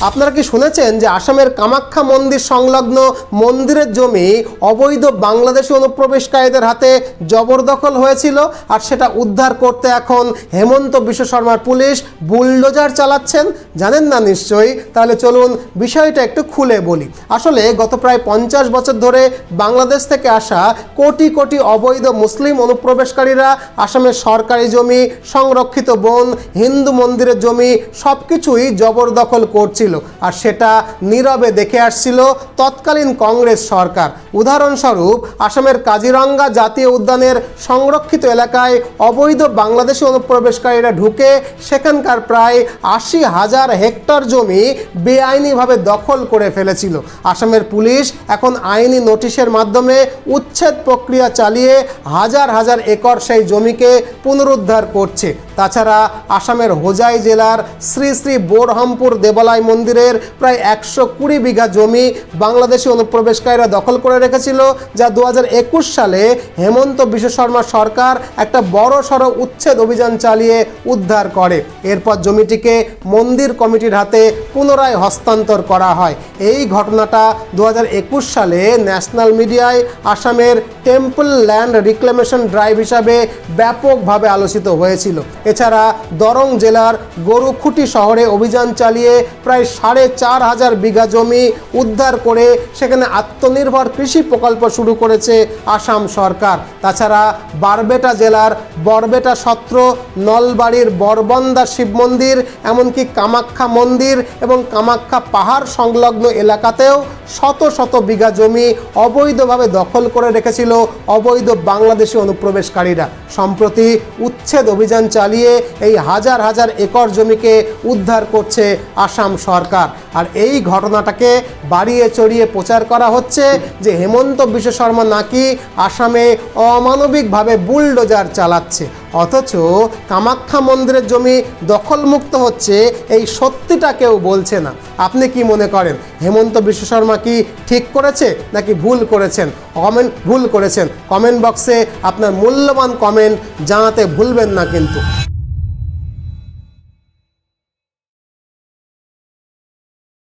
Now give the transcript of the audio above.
আপনারা কি শুনেছেন যে আসামের কামাখ্যা মন্দির সংলগ্ন মন্দিরের জমি অবৈধ বাংলাদেশি অনুপ্রবেশকারীদের হাতে জবরদখল হয়েছিল আর সেটা উদ্ধার করতে এখন হেমন্ত বিশ্ব শর্মার পুলিশ বুলডোজার চালাচ্ছেন? জানেন না নিশ্চয়ই? তাহলে চলুন বিষয়টা একটু খুলে বলি। আসলে গত প্রায় পঞ্চাশ বছর ধরে বাংলাদেশ থেকে আসা কোটি কোটি অবৈধ মুসলিম অনুপ্রবেশকারীরা আসামের সরকারি জমি, সংরক্ষিত বন, হিন্দু মন্দিরের জমি সব কিছুই জবরদখল করছিল। আর সেটা নীরবে দেখে আসছিল তৎকালীন কংগ্রেস সরকার। উদাহরণস্বরূপ, আসামের কাজিরঙ্গা জাতীয় উদ্যানের সংরক্ষিত এলাকায় অবৈধ বাংলাদেশি অনুপ্রবেশকারীরা ঢুকে সেখানকার প্রায় আশি হাজার হেক্টর জমি বেআইনিভাবে দখল করে ফেলেছিল। আসামের পুলিশ এখন আইনি নোটিশের মাধ্যমে উচ্ছেদ প্রক্রিয়া চালিয়ে হাজার হাজার একর সেই জমিকে পুনরুদ্ধার করছে। তাছাড়া আসামের হোজাই জেলার শ্রী শ্রী বোরহামপুর দেবালয় মন্দিরের প্রায় একশো কুড়ি বিঘা জমি বাংলাদেশি অনুপ্রবেশকারীরা দখল করে রেখেছিল, যা দু হাজার একুশ সালে হেমন্ত বিশ্ব শর্মা সরকার একটা বড় সড়ো উচ্ছেদ অভিযান চালিয়ে উদ্ধার করে। এরপর জমিটিকে মন্দির কমিটির হাতে পুনরায় হস্তান্তর করা হয়। এই ঘটনাটা দু হাজার একুশ সালে ন্যাশনাল মিডিয়ায় আসামের টেম্পল ল্যান্ড রিক্লেমেশন ড্রাইভ হিসাবে ব্যাপকভাবে আলোচিত হয়েছিল। এছাড়া দরং জেলার গরুখুটি শহরে অভিযান চালিয়ে প্রায় সাড়ে চার হাজার বিঘা জমি উদ্ধার করে সেখানে আত্মনির্ভর কৃষি প্রকল্প শুরু করেছে আসাম সরকার। তাছাড়া বারবেটা জেলার বরবেটা সত্র, নলবাড়ির বরবন্দা শিব মন্দির, এমনকি কামাখ্যা মন্দির এবং কামাখ্যা পাহাড় সংলগ্ন এলাকাতেও শত শত বিঘা জমি অবৈধভাবে দখল করে রেখেছিল অবৈধ বাংলাদেশি অনুপ্রবেশকারীরা। সম্প্রতি উচ্ছেদ অভিযান চালিয়ে এই হাজার হাজার একর জমিকে উদ্ধার করছে আসাম সরকার। আর এই ঘটনাটাকে বাড়িয়ে চড়িয়ে প্রচার করা হচ্ছে যে হেমন্ত বিশ্ব শর্মা নাকি আসামে অমানবিকভাবে বুলডোজার চালাচ্ছে। অথচ কামাখ্যা মন্দিরের জমি দখলমুক্ত হচ্ছে এই সত্যিটা কেউ বলছে না। আপনি কি মনে করেন, হেমন্ত বিশ্ব শর্মা কি ঠিক করেছে নাকি ভুল করেছেন? কমেন্ট, ভুল করেছেন। কমেন্ট বক্সে আপনার মূল্যবান কমেন্ট জানাতে ভুলবেন না কিন্তু।